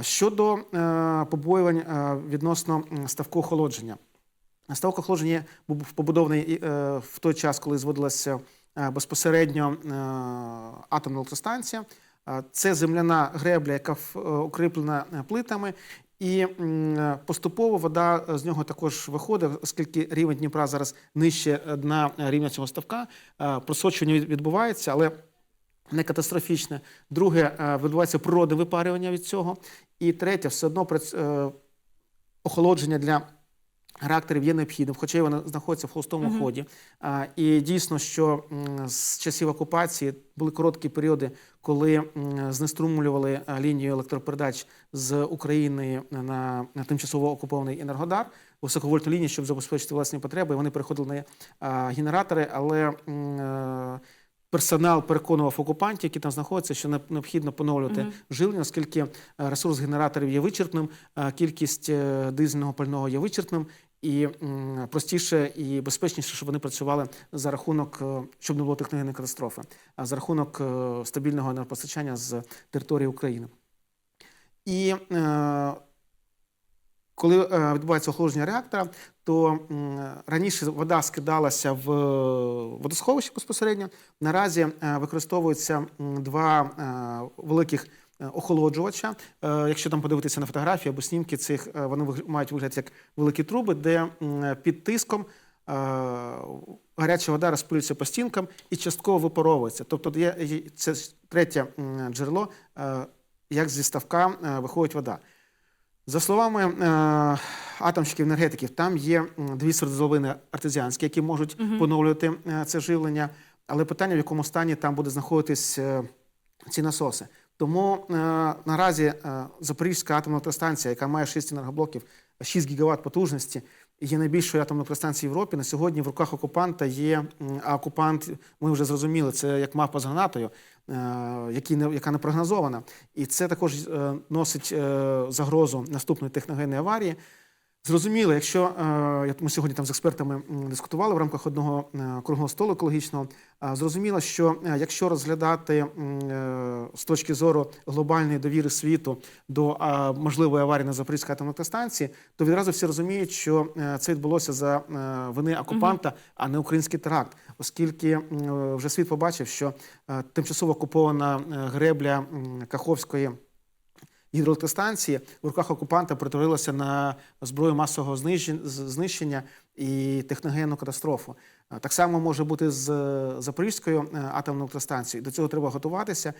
Щодо е, побоювань е, відносно ставку охолодження. Ставок охолодження був побудований е, в той час, коли зводилася безпосередньо атомна електростанція. Це земляна гребля, яка укріплена плитами, і поступово вода з нього також виходить, оскільки рівень Дніпра зараз нижче дна рівня цього ставка. Просочування відбувається, але не катастрофічне. Друге, е, відбувається природне випарювання від цього. І третє, все одно е, охолодження для реакторів є необхідним, хоча й вона знаходиться в холостому Мгм. ході. І дійсно, що з часів окупації були короткі періоди, коли знеструмлювали лінію електропередач з України на, тимчасово окупований Енергодар, високовольтну лінію, щоб забезпечити власні потреби. І вони переходили на генератори, але е, персонал переконував окупантів, які там знаходяться, що необхідно поновлювати Мгм. живлення, оскільки е, ресурс генераторів є вичерпним, е, кількість е, дизельного пального є вичерпним. І простіше і безпечніше, щоб вони працювали за рахунок, щоб не було техногенної катастрофи, а за рахунок стабільного енергопостачання з території України. І е, коли е, відбувається охолодження реактора, то раніше вода скидалася в водосховище безпосередньо. Наразі е, використовуються два е, великих охолоджувача. Якщо там подивитися на фотографії або снімки цих, вони мають вигляд як великі труби, де під тиском гаряча вода розпилюється по стінкам і частково випаровується. Тобто є, це третє джерело, як зі ставка виходить вода. За словами е, атомщиків енергетиків, там є дві свердловини артезіанські, які можуть Мгм. поновлювати е, це живлення. Але питання, в якому стані там буде знаходитись е, ці насоси. Тому наразі Запорізька атомна електростанція, яка має 6 енергоблоків, 6 гігават потужності, є найбільшою атомною електростанцією в Європі. На сьогодні в руках окупанта є, а окупант, ми вже зрозуміли, це як мавпа з гранатою, е, який не, яка не прогнозована. І це також е, носить е, загрозу наступної техногенної аварії. Зрозуміло, якщо е, ми сьогодні там з експертами дискутували в рамках одного е, круглого столу екологічного, е, зрозуміло, що якщо розглядати з точки зору глобальної довіри світу до можливої аварії на Запорізькій атомній електростанції, то відразу всі розуміють, що це відбулося за вини окупанта, а не український теракт, оскільки вже світ побачив, що тимчасово окупована гребля Каховської гідроелектростанції в руках окупанта перетворилася на зброю масового знищен- знищення і техногенну катастрофу. Так само може бути з е, Запорізькою е, атомною електростанцією. До цього треба готуватися.